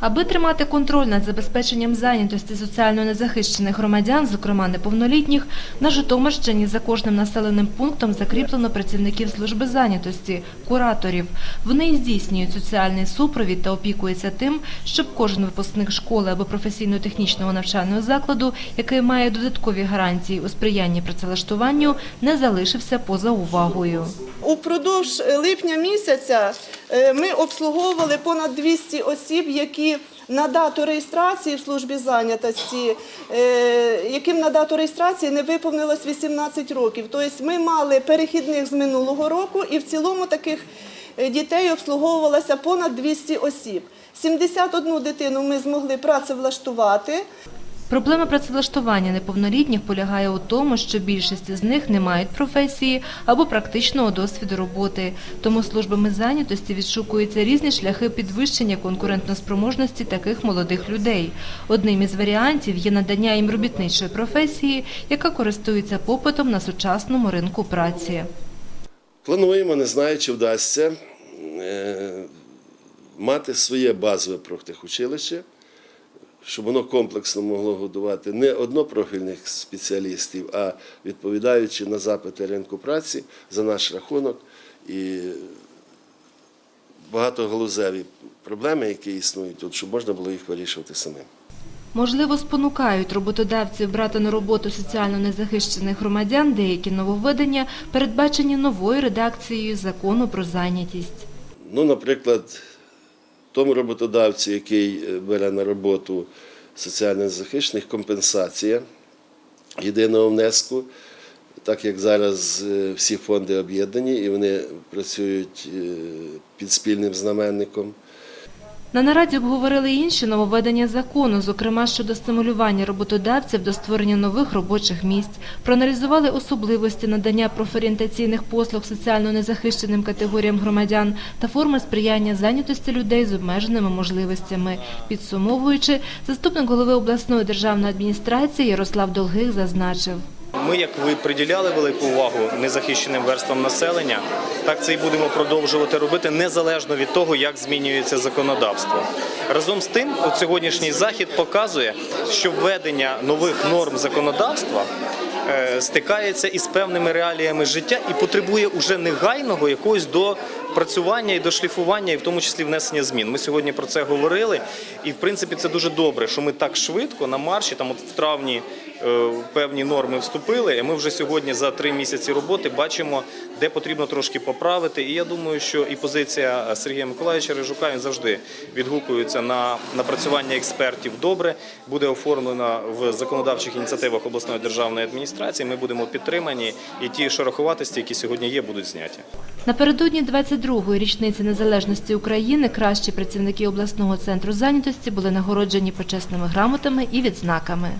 Аби тримати контроль над забезпеченням зайнятості соціально незахищених громадян, зокрема неповнолітніх, на Житомирщині за кожним населеним пунктом закріплено працівників служби зайнятості, кураторів. Вони здійснюють соціальний супровід та опікуються тим, щоб кожен випускник школи або професійно-технічного навчального закладу, який має додаткові гарантії у сприянні працевлаштуванню, не залишився поза увагою. Упродовж липня місяця е, ми обслуговували понад 200 осіб, які на дату реєстрації в службі зайнятості, е, яким на дату реєстрації не виповнилось 18 років. Тобто ми мали перехідних з минулого року, і в цілому таких е, дітей обслуговувалося понад 200 осіб. 71 дитину ми змогли працевлаштувати. Проблема працевлаштування неповнолітніх полягає у тому, що більшість з них не мають професії або практичного досвіду роботи. Тому службами зайнятості відшукуються різні шляхи підвищення конкурентноспроможності таких молодих людей. Одним із варіантів є надання їм робітничої професії, яка користується попитом на сучасному ринку праці. Плануємо, не знаю, чи вдасться е, мати своє базове профтехучилище, щоб воно комплексно могло годувати не однопрофільних спеціалістів, а відповідаючи на запити ринку праці за наш рахунок і багатогалузеві проблеми, які існують тут, щоб можна було їх вирішувати самим. Можливо, спонукають роботодавців брати на роботу соціально незахищених громадян деякі нововведення, передбачені новою редакцією закону про зайнятість. Ну, наприклад, тому роботодавцю, який е, бере на роботу соціально захищених, компенсація єдиного внеску, так як зараз е, всі фонди об'єднані і вони працюють е, під спільним знаменником. На нараді обговорили інші нововведення закону, зокрема щодо стимулювання роботодавців до створення нових робочих місць, проаналізували особливості надання профорієнтаційних послуг соціально незахищеним категоріям громадян та форми сприяння зайнятості людей з обмеженими можливостями. Підсумовуючи, заступник голови обласної державної адміністрації Ярослав Долгих зазначив. Ми, як ви приділяли велику увагу незахищеним верствам населення, так це і будемо продовжувати робити незалежно від того, як змінюється законодавство. Разом з тим, от сьогоднішній захід показує, що введення нових норм законодавства е, стикається із певними реаліями життя і потребує уже негайного якогось допрацювання і дошліфування, і в тому числі внесення змін. Ми сьогодні про це говорили, і в принципі це дуже добре, що ми так швидко на марші, там от в травні певні норми вступили. І ми вже сьогодні за три місяці роботи бачимо, де потрібно трошки поправити. І я думаю, що і позиція Сергія Миколаївича Рижука він завжди відгукується на напрацювання експертів. Добре буде оформлена в законодавчих ініціативах обласної державної адміністрації. Ми будемо підтримані, і ті шороховатості, які сьогодні є, будуть зняті. Напередодні 22-ї річниці незалежності України кращі працівники обласного центру зайнятості були нагороджені почесними грамотами і відзнаками.